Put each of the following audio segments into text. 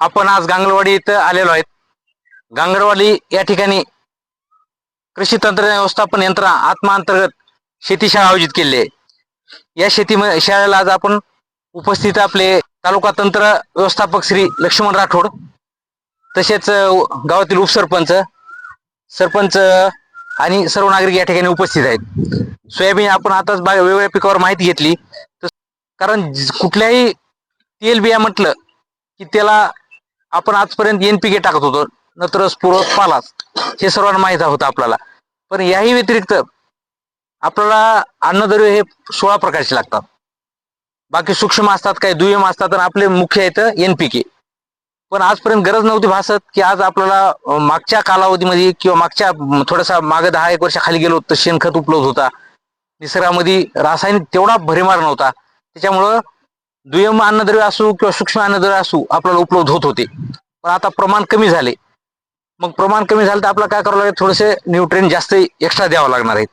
आपण आज गांगरवाडी इथं आलेलो आहेत. गांगरवाडी या ठिकाणी कृषी तंत्रज्ञान व्यवस्थापन यंत्रणा आत्मा शेतीशाळा शेती शाळा आयोजित केली आहे. या शेती शाळेला आज आपण उपस्थित आपले तालुका तंत्र व्यवस्थापक श्री लक्ष्मण राठोड तसेच गावातील उपसरपंच सरपंच आणि सर्व नागरिक या ठिकाणी उपस्थित आहेत. सोयाबीन आपण आताच बा- वेगवेगळ्या पिकावर माहिती घेतली. तर कारण कुठल्याही तेल बिया म्हटलं की त्याला आपण आजपर्यंत एनपीके टाकत होतो नत्रस पूरक पालास हे सर्वांना माहीत होतं आपल्याला. पण याही व्यतिरिक्त आपल्याला अन्नद्रव्य हे सोळा प्रकारचे लागतात. बाकी सूक्ष्म असतात काही दुय्यम असतात आणि आपले मुख्य आहेत एनपीके पण आजपर्यंत गरज नव्हती भासत की आज आपल्याला मागच्या कालावधीमध्ये किंवा मागच्या थोडासा मागे दहा एक वर्षाखाली गेलो तर शेणखत उपलब्ध होता. निसर्गामध्ये रासायनिक तेवढा भरीमार नव्हता. त्याच्यामुळं दुय्यम अन्नद्रव्य असू किंवा सूक्ष्म अन्नद्रव्य असू आपल्याला उपलब्ध होत होते. पण आता प्रमाण कमी झाले. मग प्रमाण कमी झालं तर आपल्याला काय करावं लागेल? थोडेसे न्यूट्रिन जास्त एक्स्ट्रा द्यावं लागणार आहेत.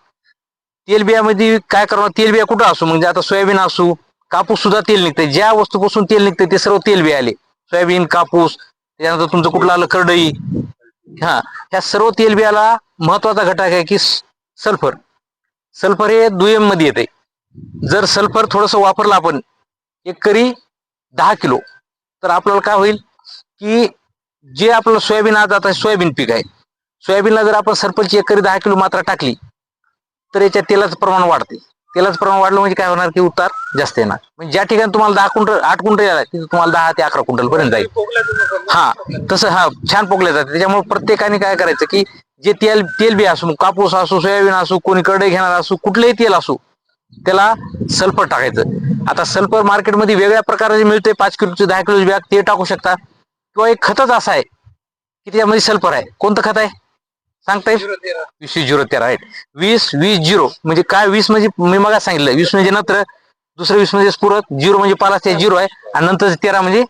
तेलबियामध्ये काय करावं? तेलबिया कुठं असू? म्हणजे आता सोयाबीन असू कापूस सुद्धा तेल निघते ज्या वस्तूपासून तेल निघते ते सर्व तेलबिया आले. सोयाबीन कापूस त्यानंतर तुमचं कुठलं आलं? करडई. हा ह्या सर्व तेलबियाला महत्त्वाचा घटक आहे की सल्फर. सल्फर हे दुय्यममध्ये येते जर सल्फर थोडस वापरलं आपण एकरी दहा किलो. तर आपल्याला काय होईल की जे आपलं सोयाबीन आज आता सोयाबीन पीक आहे. सोयाबीनला जर आपण सरपंच एकरी दहा किलो मात्रा टाकली तर याच्यात तेलाचं प्रमाण वाढते. तेलाचं प्रमाण वाढलं म्हणजे काय होणार की उतार जास्त येणार. म्हणजे ज्या ठिकाणी तुम्हाला दहा क्विंटल आठ क्विंटल यायला तिथे तुम्हाला दहा ते अकरा क्विंटल पर्यंत जाईल. हा तसं हा छान पोकले जाते त्याच्यामुळे प्रत्येकाने काय करायचं की जे तेल तेल बी असू कापूस असू सोयाबीन असू कोणी कडे घेणार असू कुठलंही तेल असू त्याला सल्फर टाकायचं. आता सल्फर मार्केटमध्ये वेगळ्या प्रकारे मिळते पाच किलोचे दहा किलोचे बॅग ते टाकू शकता. किंवा एक खतच असं आहे की त्याच्यामध्ये सल्फर आहे. कोणतं खत आहे? सांगता येईल? वीस वीस झिरो तेरा राईट वीस वीस झिरो म्हणजे काय वीस म्हणजे मी मग सांगितलं वीस म्हणजे नत्र दुसरं वीस म्हणजे स्फुरत झिरो म्हणजे पालास ते झिरो आहे. आणि नंतर तेरा म्हणजे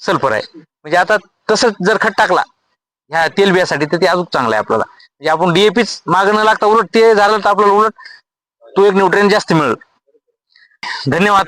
सल्फर आहे. म्हणजे आता तसंच जर खत टाकला ह्या तेलबियासाठी तर ते अजून चांगलं आहे आपल्याला. म्हणजे आपण डीएपीच मागं न लागता उलट ते झालं तर आपल्याला उलट तो एक न्यूट्रिएंट जास्त मिळेल. धन्यवाद.